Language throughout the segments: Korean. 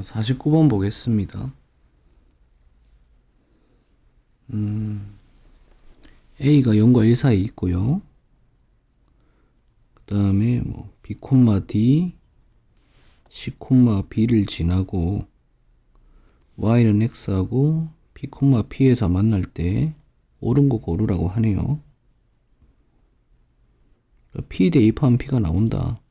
49번 보겠습니다. 음, A가 0과 1 사이 있고요. 그 다음에 뭐 B, D, C, B를 지나고 Y는 X하고 P, P에서 만날 때 옳은 거 고르라고 하네요. P 대입하면 P가 나온다.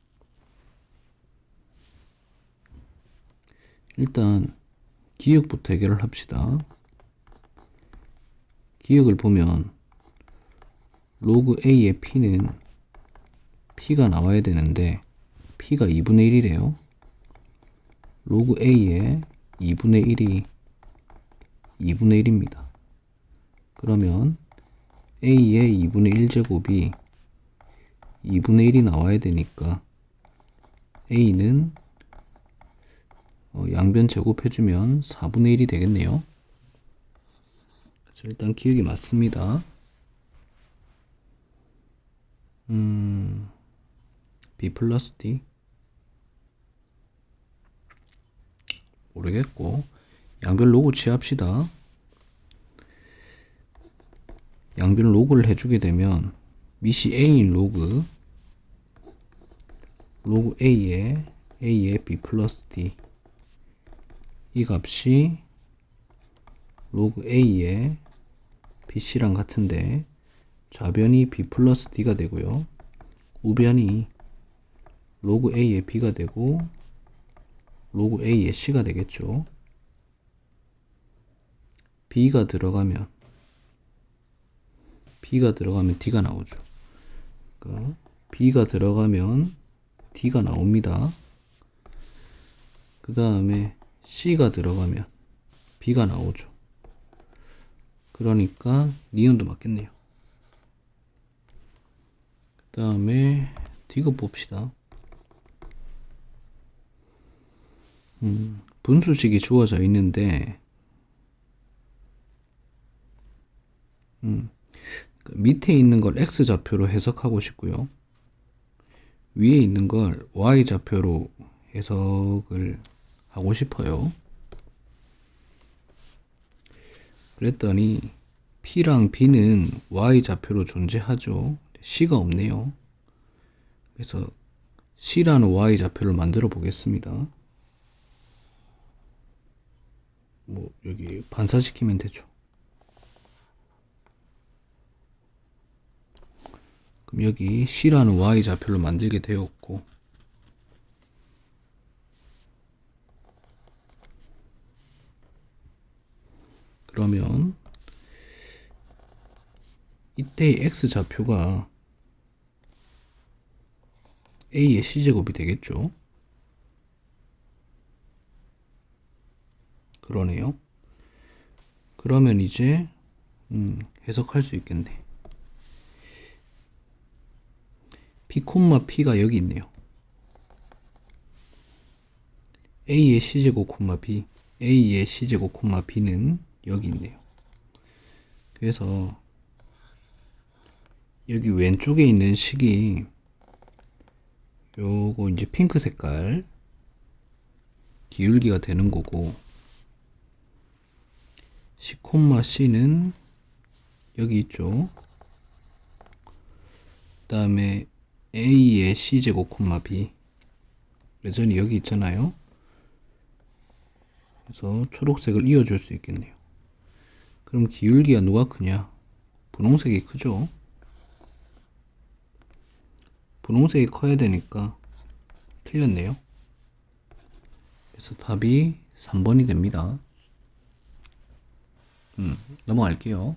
일단 기억부터 해결을 합시다. 기억을 보면 로그 A의 P는 P가 나와야 되는데 P가 2분의 1이래요. 로그 A의 2분의 1이 2분의 1입니다. 그러면 A의 2분의 1제곱이 2분의 1이 나와야 되니까 A는 어, 양변 제곱해주면 4분의 1이 되겠네요. 그래서 일단 기억이 맞습니다. 음, B 플러스 D 모르겠고 양변 로고 취합시다. 양변 로그를 해주게 되면 미시 A인 로그 로그 A에 A에 B 플러스 D 이 값이 로그 A의 BC랑 같은데 좌변이 B 플러스 D가 되고요. 우변이 로그 A의 B가 되고 로그 A의 C가 되겠죠. B가 들어가면 B가 들어가면 D가 나오죠. 그러니까 B가 들어가면 D가 나옵니다. 그 다음에 C가 들어가면 B가 나오죠. 그러니까 니은도 맞겠네요. 그 다음에 D급 봅시다. 음, 분수식이 주어져 있는데 음, 그 밑에 있는 걸 X좌표로 해석하고 싶고요. 위에 있는 걸 Y좌표로 해석을 하고 싶어요. 그랬더니 P랑 B는 Y좌표로 존재하죠. C가 없네요. 그래서 C라는 Y좌표를 만들어 보겠습니다. 뭐 여기 반사시키면 되죠. 그럼 여기 C라는 Y좌표를 만들게 되었고 그러면 이때의 x좌표가 a의 c제곱이 되겠죠. 그러네요. 그러면 이제 음, 해석할 수 있겠네. p, p가 여기 있네요. a의 c제곱, b, a의 c제곱, b는 여기 있네요. 그래서 여기 왼쪽에 있는 식이 요거 이제 핑크 색깔 기울기가 되는 거고 C, C는 여기 있죠. 그 다음에 A의 C제곱, B 레전이 여기 있잖아요. 그래서 초록색을 이어줄 수 있겠네요. 그럼 기울기가 누가 크냐? 분홍색이 크죠? 분홍색이 커야 되니까 틀렸네요. 그래서 답이 3번이 됩니다. 음, 넘어갈게요.